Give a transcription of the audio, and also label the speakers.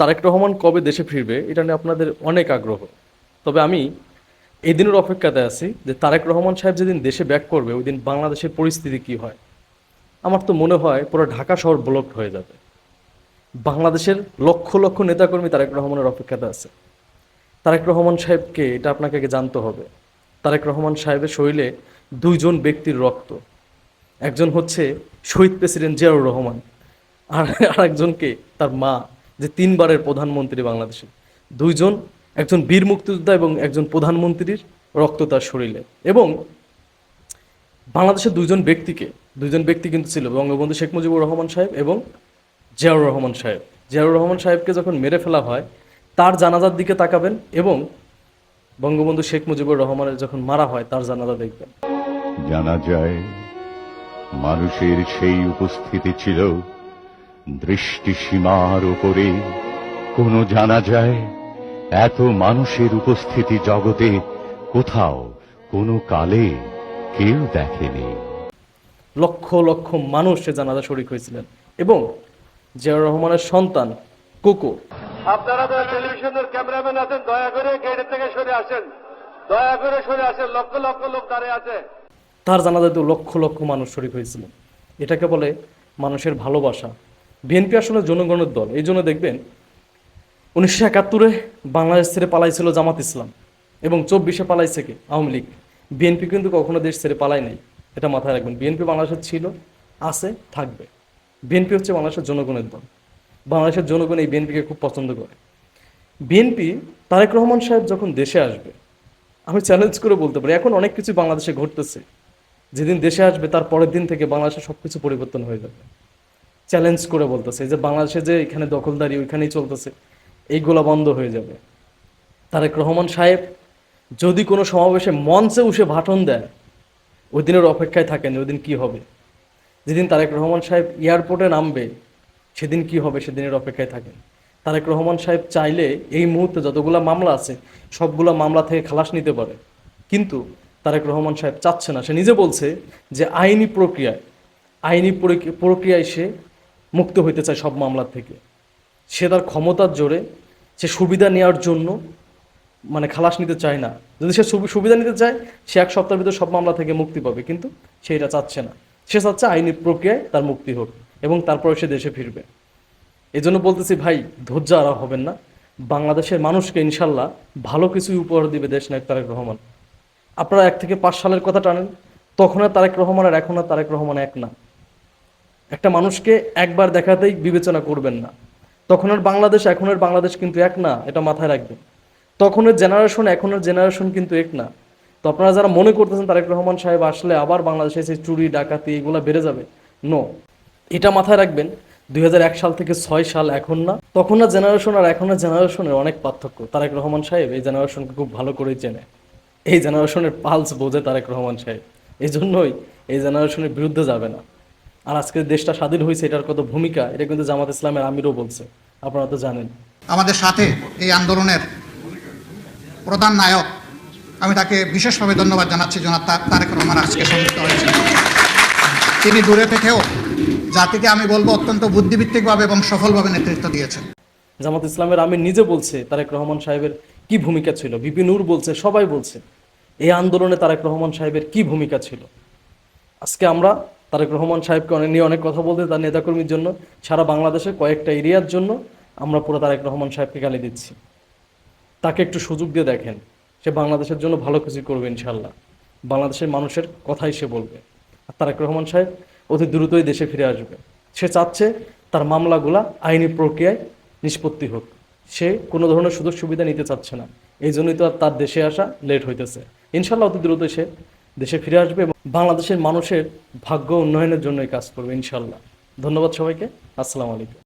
Speaker 1: তারেক রহমান কবে দেশে ফিরবে, এটা নিয়ে আপনাদের অনেক আগ্রহ। তবে আমি এই দিনের অপেক্ষাতে আছি যে তারেক রহমান সাহেব যেদিন দেশে ব্যাক করবে ওই দিন বাংলাদেশের পরিস্থিতি কি হয়। আমার তো মনে হয় পুরো ঢাকা শহর ব্লক হয়ে যাবে। বাংলাদেশের লক্ষ লক্ষ নেতাকর্মী তারেক রহমানের অপেক্ষাতে আছে। তারেক রহমান সাহেবকে, এটা আপনাকে আগে জানতে হবে, তারেক রহমান সাহেবের শরীরে দুইজন ব্যক্তির রক্ত। একজন হচ্ছে শহীদ প্রেসিডেন্ট জিয়াউর রহমান, আর আরেকজনকে তার মা। যে তিনবারের প্রধানমন্ত্রী বাংলাদেশের দুইজন, একজন বীর মুক্তিযোদ্ধা এবং একজন প্রধানমন্ত্রীর রক্ত তার শরীরে। এবং বাংলাদেশের দুইজন ব্যক্তিকে, দুইজন ব্যক্তি কিন্তু ছিল বঙ্গবন্ধু শেখ মুজিবুর রহমান সাহেব এবং জিয়াউর রহমান সাহেব। জিয়াউর রহমান সাহেবকে যখন মেরে ফেলা হয়, তার জানাজার দিকে তাকাবেন এবং বঙ্গবন্ধু শেখ মুজিবুর রহমানের যখন মারা হয়, তার জানাজা দেখবেন।
Speaker 2: জানা যায়, মানুষের সেই উপস্থিতি ছিল দৃষ্টি সীমার উপরে কোনো জানা যায় এত মানুষের উপস্থিতি জগতে কোথাও কোনো কালে কেউ দেখেনি।
Speaker 1: লক্ষ লক্ষ মানুষ সে জানাজা শরিক হয়েছিলেন এবং জিয়াউর রহমানের সন্তান কোকো।
Speaker 3: আপনারা যারা টেলিভিশনের ক্যামেরাম্যান আছেন দয়া করে গেটের থেকে সরে আসেন। দয়া করে সরে আসেন লক্ষ লক্ষ লোক দাঁড়িয়ে আছে।
Speaker 1: তার জানাজাতেও লক্ষ লক্ষ মানুষ শরিক হয়েছিলেন। এটাকে বলে মানুষের ভালোবাসা। বিএনপি আসলে জনগণের দল। এই জন্য দেখবেন উনিশশো একাত্তরে বাংলাদেশ ছেড়ে পালাইছিল জামাত ইসলাম এবং চব্বিশে পালাইছে কে? আওয়ামী লীগ। বিএনপি কিন্তু কখনো দেশ ছেড়ে পালাই নাই। এটা মাথায় রাখবেন। বিএনপি বাংলাদেশের ছিল, আছে, থাকবে। বিএনপি হচ্ছে বাংলাদেশের জনগণের দল। বাংলাদেশের জনগণ এই বিএনপিকে খুব পছন্দ করে। বিএনপি তারেক রহমান সাহেব যখন দেশে আসবে, আমি চ্যালেঞ্জ করে বলতে পারি, এখন অনেক কিছু বাংলাদেশে ঘটতেছে। যেদিন দেশে আসবে, তার পরের দিন থেকে বাংলাদেশের সব কিছু পরিবর্তন হয়ে যাবে। চ্যালেঞ্জ করে বলতেছে যে বাংলাদেশে যে এখানে দখলদারি ওইখানেই চলতেছে, এইগুলা বন্ধ হয়ে যাবে। তারেক রহমান সাহেব যদি কোনো সমাবেশে মঞ্চে উঠে ভাষণ দেয় ওই দিনের অপেক্ষায় থাকেন ওই দিন কী হবে। যেদিন তারেক রহমান সাহেব এয়ারপোর্টে নামবে, সেদিন কি হবে সেদিনের অপেক্ষায় থাকেন। তারেক রহমান সাহেব চাইলে এই মুহূর্তে যতগুলো মামলা আছে, সবগুলো মামলা থেকে খালাস নিতে পারে। কিন্তু তারেক রহমান সাহেব চাচ্ছে না। সে নিজে বলছে যে আইনি প্রক্রিয়ায় আইনি প্রক্রিয়ায় সে মুক্ত হইতে চায় সব মামলার থেকে। সে তার ক্ষমতার জোরে সে সুবিধা নেওয়ার জন্য মানে খালাস নিতে চায় না। যদি সে সুবি- সুবিধা নিতে চায়, সে এক সপ্তাহের ভিতর সব মামলা থেকে মুক্তি পাবে, কিন্তু সে এটা চাচ্ছে না। সে চাচ্ছে আইনি প্রক্রিয়ায় তার মুক্তি হোক এবং তারপরে সে দেশে ফিরবে। এই জন্য বলতেছি, ভাই, ধৈর্য আর হবেন না। বাংলাদেশের মানুষকে ইনশাল্লাহ ভালো কিছুই উপহার দিবে দেশ নায়ক তারেক রহমান। আপনারা এক থেকে পাঁচ সালের কথা টানেন, তখন আর তারেক রহমান আর এখন আর তারেক রহমান এক না। একটা মানুষকে একবার দেখাতেই বিবেচনা করবেন না। তখন আর বাংলাদেশ এখনের বাংলাদেশ কিন্তু এক না, এটা মাথায় রাখবেন। তখনের জেনারেশন এখনের জেনারেশন কিন্তু এক না। তো আপনারা যারা মনে করতেছেন তারেক রহমান সাহেব আসলে আবার বাংলাদেশে এসে চুরি, ডাকাতি এগুলো বেড়ে যাবে নো এটা মাথায় রাখবেন, দুই হাজার এক সাল থেকে ছয় সাল এখন না। তখন না জেনারেশন আর এখনের জেনারেশনের অনেক পার্থক্য। তারেক রহমান সাহেব এই জেনারেশনকে খুব ভালো করেই চেনে। এই জেনারেশনের পালস বোঝে তারেক রহমান সাহেব। এই জন্যই এই জেনারেশনের বিরুদ্ধে যাবে না। আর আজকে দেশটা স্বাধীন হয়েছে এটার কত ভূমিকা এটা কিন্তু জামাত ইসলামের আমিরও বলছে। আপনারা তো জানেন।
Speaker 4: আমাদের সাথে এই আন্দোলনের প্রধান নায়ক আমি তাকে বিশেষভাবে ধন্যবাদ জানাচ্ছি জনাব তারেক রহমান আজকে সংযুক্ত হয়েছেন। তিনি দূরে থেকেও জাতিকে আমি বলব অত্যন্ত বুদ্ধিভিত্তিকভাবে এবং সফলভাবে নেতৃত্ব দিয়েছেন।
Speaker 1: জামাত ইসলামের আমির নিজে বলছে তারেক রহমান সাহেবের কি ভূমিকা ছিল? বিপি নূর বলছে সবাই বলছে এই আন্দোলনে তারেক রহমান সাহেবের কি ভূমিকা ছিল? আজকে আমরা তারেক রহমান সাহেবকে অনেক নিয়ে অনেক কথা বলতে, তার নেতাকর্মীর জন্য, সারা বাংলাদেশে কয়েকটা এরিয়ার জন্য আমরা পুরো তারেক রহমান সাহেবকে গালি দিচ্ছি। তাকে একটু সুযোগ দিয়ে দেখেন, সে বাংলাদেশের জন্য ভালো কিছু করবে ইনশাল্লাহ বাংলাদেশের মানুষের কথাই সে বলবে। আর তারেক রহমান সাহেব অতি দ্রুতই দেশে ফিরে আসবে। সে চাচ্ছে তার মামলাগুলা আইনি প্রক্রিয়ায় নিষ্পত্তি হোক। সে কোনো ধরনের সুযোগ সুবিধা নিতে চাচ্ছে না। এই জন্যই তো আর তার দেশে আসা লেট হইতেছে। ইনশাল্লাহ অতি দ্রুত সে দেশে ফিরে আসবে এবং বাংলাদেশের মানুষের ভাগ্য উন্নয়নের জন্যই কাজ করবে ইনশাল্লাহ ধন্যবাদ সবাইকে। আসসালামু আলাইকুম।